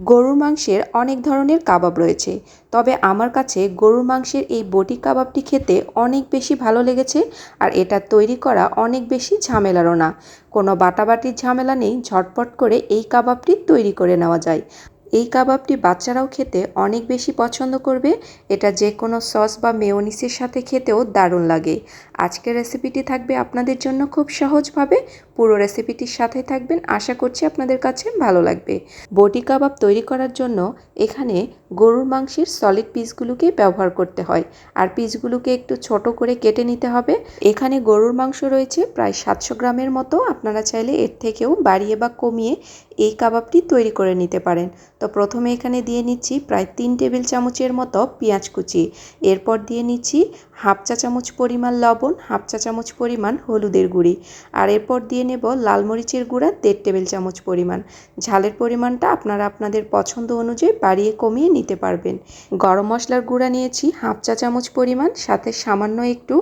গরুর মাংসের অনেক ধরনের কাবাব রয়েছে। তবে আমার কাছে গরুর মাংসের এই বটি কাবাবটি খেতে অনেক বেশি ভালো লেগেছে আর এটা তৈরি করা অনেক বেশি ঝামেলারও না। কোনো বাটাবাটির ঝামেলা নেই, ঝটপট করে এই কাবাবটি তৈরি করে নেওয়া যায়। এই কাবাবটি বাচ্চারাও খেতে অনেক বেশি পছন্দ করবে। এটা যে কোনো সস বা মেয়োনিসের সাথে খেতেও দারুণ লাগে। আজকের রেসিপিটি থাকবে আপনাদের জন্য খুব সহজভাবে। পুরো রেসিপিটির সাথে থাকবেন। আশা করছি আপনাদের কাছে ভালো লাগবে। বটি কাবাব তৈরি করার জন্য এখানে গরুর মাংসের সলিড পিসগুলোকে ব্যবহার করতে হয়। আর পিসগুলোকে একটু ছোট করে কেটে নিতে হবে। এখানে গরুর মাংস রয়েছে প্রায় সাতশো গ্রামের মতো। আপনারা চাইলে এর থেকেও বাড়িয়ে বা কমিয়ে এই কাবাবটি তৈরি করে নিতে পারেন। তো প্রথমে এখানে দিয়ে নিচ্ছি প্রায় তিন টেবিল চামচের মতো পেঁয়াজ কুচি। এরপর দিয়ে নিচ্ছি হাফ চা চামচ পরিমাণ লবণ, হাফ চা চামচ পরিমাণ হলুদের গুঁড়ি। আর এরপর দিয়ে নেব লাল মরিচের গুঁড়া, দেড় টেবিল চামচ পরিমাণ। ঝালের পরিমাণটা আপনারা আপনাদের পছন্দ অনুযায়ী বাড়িয়ে কমিয়ে নিতে পারবেন। গরম মশলার গুঁড়া নিয়েছি হাফ চা চামচ পরিমাণ, সাথে সামান্য একটু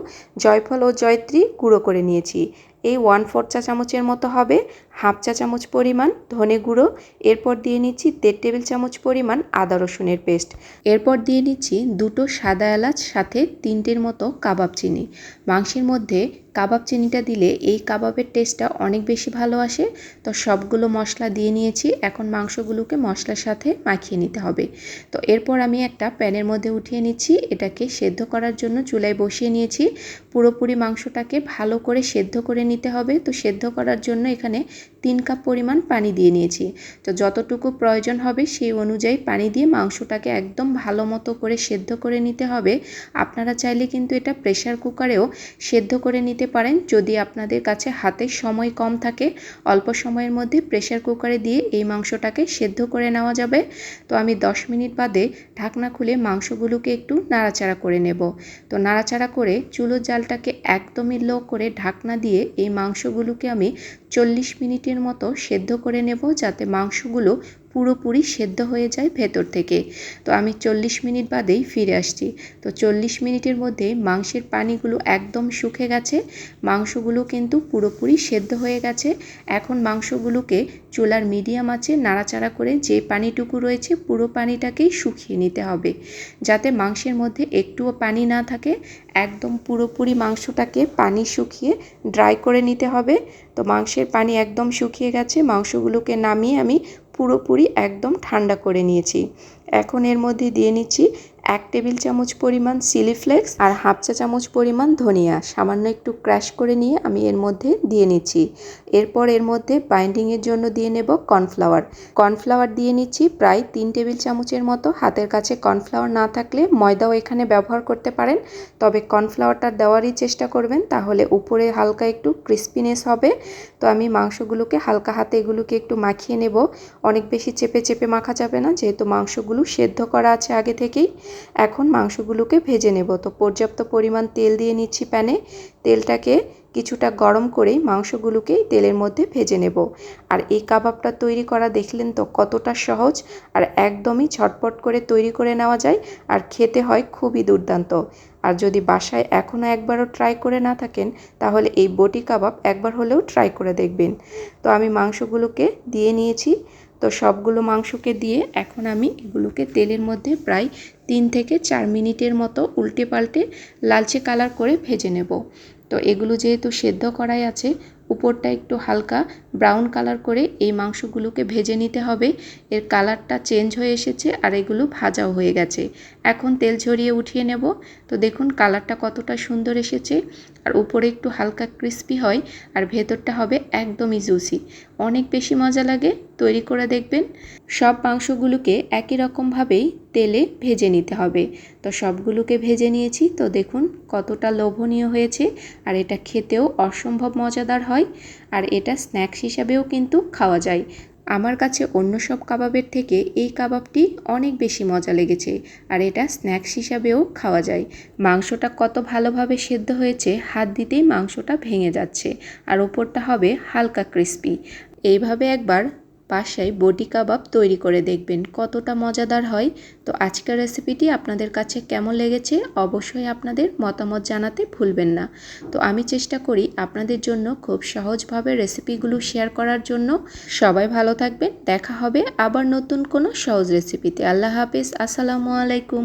জয়ফল ও জয়ত্রী গুঁড়ো করে নিয়েছি। এই ওয়ান ফোর চা চামচের মতো হবে হাফ চা চামচ পরিমাণ ধনে গুঁড়ো, এরপর দিয়ে নিচ্ছি দেড় টেবিল চামচ পরিমাণ আদা রসুনের পেস্ট। এরপর দিয়ে নিচ্ছি দুটো সাদা এলাচ, সাথে তিনটের মতো কাবাব চিনি। মাংসের মধ্যে কাবাব চিনিটা দিলে এই কাবাবের টেস্টটা অনেক বেশি ভালো আসে। তো সবগুলো মশলা দিয়ে নিয়েছি। এখন মাংসগুলোকে মশলার সাথে মাখিয়ে নিতে হবে। তো এরপর আমি একটা প্যানের মধ্যে উঠিয়ে নিচ্ছি। এটাকে সেদ্ধ করার জন্য চুলায় বসিয়ে নিয়েছি। পুরোপুরি মাংসটাকে ভালো করে সেদ্ধ করে নিতে হবে। তো সেদ্ধ করার জন্য এখানে তিন কাপ পরিমাণ পানি দিয়ে নিয়েছি। তো যতটুকু প্রয়োজন হবে সেই অনুযায়ী পানি দিয়ে মাংসটাকে একদম ভালো মতো করে সেদ্ধ করে নিতে হবে। আপনারা চাইলে কিন্তু এটা প্রেশার কুকারেও সেদ্ধ করে নিতে পারেন। যদি আপনাদের কাছে হাতে সময় কম থাকে, অল্প সময়ের মধ্যে প্রেশার কুকারে দিয়ে এই মাংসটাকে সেদ্ধ করে নেওয়া যাবে। তো আমি 10 মিনিট বাদে ঢাকনা খুলে মাংসগুলোকে একটু নাড়াচাড়া করে নেব। তো নাড়াচাড়া করে চুলোর জালটাকে একদমই লো করে ঢাকনা দিয়ে এই মাংসগুলোকে আমি চল্লিশ মিনিটের মতো সেদ্ধ করে নেব যাতে মাংসগুলো পুরোপুরি সেদ্ধ হয়ে যায় ভেতর থেকে। তো আমি চল্লিশ মিনিট বাদেই ফিরে আসছি। তো চল্লিশ মিনিটের মধ্যে মাংসের পানিগুলো একদম শুকে গেছে। মাংসগুলো কিন্তু পুরোপুরি সেদ্ধ হয়ে গেছে। এখন মাংসগুলোকে চুলার মিডিয়াম আছে নাড়াচাড়া করে যে পানিটুকু রয়েছে পুরো পানিটাকেই শুকিয়ে নিতে হবে। যাতে মাংসের মধ্যে একটুও পানি না থাকে। একদম পুরোপুরি মাংসটাকে পানি শুকিয়ে ড্রাই করে নিতে হবে। তো মাংসের পানি একদম শুকিয়ে গেছে। মাংসগুলোকে নামিয়ে আমি পুরোপুরি একদম ঠান্ডা করে নিয়েছি। এখন এর মধ্যে দিয়ে নিচ্ছি এক টেবিল চামচ পরিমাণ চিলি ফ্লেক্স আর হাফ চা চামচ পরিমাণ ধনিয়া। সামান্য একটু ক্র্যাশ করে নিয়ে আমি এর মধ্যে দিয়ে নিচ্ছি। এরপর এর মধ্যে বাইন্ডিংয়ের জন্য দিয়ে নেব কর্নফ্লাওয়ার। কর্নফ্লাওয়ার দিয়ে নিচ্ছি প্রায় তিন টেবিল চামচের মতো। হাতের কাছে কর্নফ্লাওয়ার না থাকলে ময়দাও এখানে ব্যবহার করতে পারেন। তবে কর্নফ্লাওয়ারটা দেওয়ারই চেষ্টা করবেন, তাহলে উপরে হালকা একটু ক্রিস্পিনেস হবে। তো আমি মাংসগুলোকে হালকা হাতে এগুলোকে একটু মাখিয়ে নেব। অনেক বেশি চেপে চেপে মাখা যাবে না, যেহেতু মাংসগুলো সেদ্ধ করা আছে আগে থেকেই। এখন মাংসগুলোকে ভেজে নেব। তো পর্যাপ্ত পরিমাণ তেল দিয়ে নিচ্ছি প্যানে। তেলটাকে কিছুটা গরম করেই মাংসগুলোকে তেলের মধ্যে ভেজে নেব। আর এই কাবাবটা তৈরি করা দেখলেন তো কতটা সহজ আর একদমই ছটপট করে তৈরি করে নেওয়া যায় আর খেতে হয় খুবই দুর্দান্ত। আর যদি বাসায় এখনও একবারও ট্রাই করে না থাকেন, তাহলে এই বটি কাবাব একবার হলেও ট্রাই করে দেখবেন। তো আমি মাংসগুলোকে দিয়ে নিয়েছি। তো সবগুলো মাংসকে দিয়ে এখন আমি এগুলোকে তেলের মধ্যে প্রায় তিন থেকে চার মিনিটের মতো উল্টে পাল্টে লালচে কালার করে ভেজে নেব। তো এগুলো যেহেতু সেদ্ধ করাই আছে, উপরটা একটু হালকা ব্রাউন কালার করে এই মাংসগুলোকে ভেজে নিতে হবে। এর কালারটা চেঞ্জ হয়ে এসেছে আর এগুলো ভাজাও হয়ে গেছে। এখন তেল ঝরিয়ে উঠিয়ে নেব। তো দেখুন কালারটা কতটা সুন্দর এসেছে। আর উপরে একটু হালকা ক্রিস্পি হয় আর ভেতরটা হবে একদমই জুসি অনেক বেশি মজা লাগে, তৈরি করে দেখবেন। সব মাংসগুলোকে একই রকমভাবেই তেলে ভেজে নিতে হবে। তো সবগুলোকে ভেজে নিয়েছি। তো দেখুন কতটা লোভনীয় হয়েছে। আর এটা খেতেও অসম্ভব মজাদার হয়। আর এটা স্ন্যাক্স হিসাবেও কিন্তু খাওয়া যায়। আমার কাছে অন্য সব কাবাবের থেকে এই কাবাবটি অনেক বেশি মজা লেগেছে আর এটা স্ন্যাক্স হিসাবেও খাওয়া যায়। মাংসটা কত ভালোভাবে সেদ্ধ হয়েছে, হাত দিতেই মাংসটা ভেঙে যাচ্ছে আর ওপরটা হবে হালকা ক্রিস্পি। এইভাবে একবার বাসায় বটি কাবাব তৈরি করে দেখবেন, কতটা মজাদার হয়। তো আজকের রেসিপিটি আপনাদের কাছে কেমন লেগেছে অবশ্যই আপনাদের মতামত জানাতে ভুলবেন না। তো আমি চেষ্টা করি আপনাদের জন্য খুব সহজভাবে রেসিপিগুলো শেয়ার করার জন্য। সবাই ভালো থাকবেন, দেখা হবে আবার নতুন কোনো সহজ রেসিপিতে আল্লাহ হাফিজ, আসসালামু আলাইকুম।